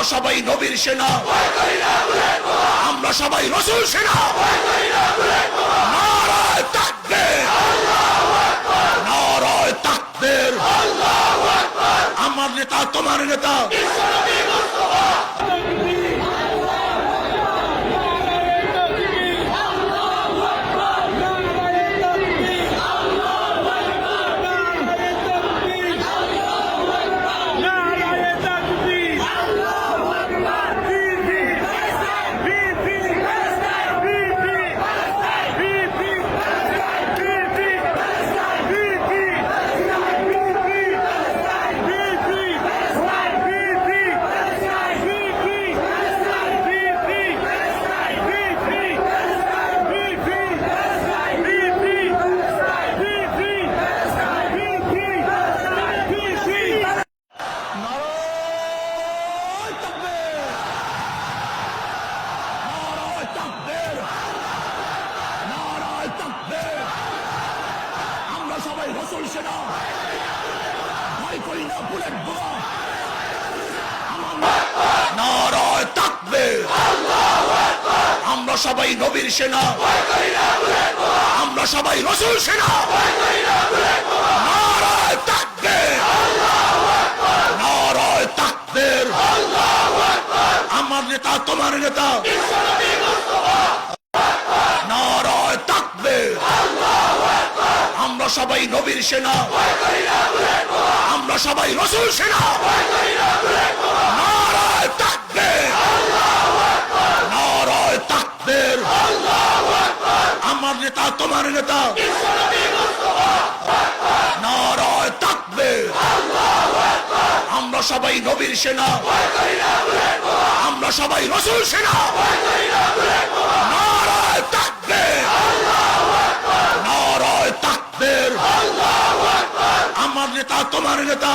আমরা সবাই নবীর সেনা। আমরা সবাই রসুল সেনা। নারায় তাকবীর। নারায় তাকবীর। আমার নেতা, তোমার নেতা। সবাই রসুল সেনা ভয় করি না, বুলেট বোমা। আমরা সবাই নবীর সেনা। আমরা সবাই রসুল সেনা। নারায় তাকবীর। নারায় তাকবীর। আমার নেতা, তোমার নেতা নারায় তাকবীর আমরা সবাই নবীর সেনা। আমরা সবাই রসুল সেনা। নারায় তাকবীর। নারায় তাকবীর। আমার নেতা, তোমার নেতা। নারায় তাকবীর। আমরা সবাই নবীর সেনা। আমরা সবাই রসুল সেনা। নারায় তাকবীর নারায় তাকবীর আমার নেতা তোমার নেতা।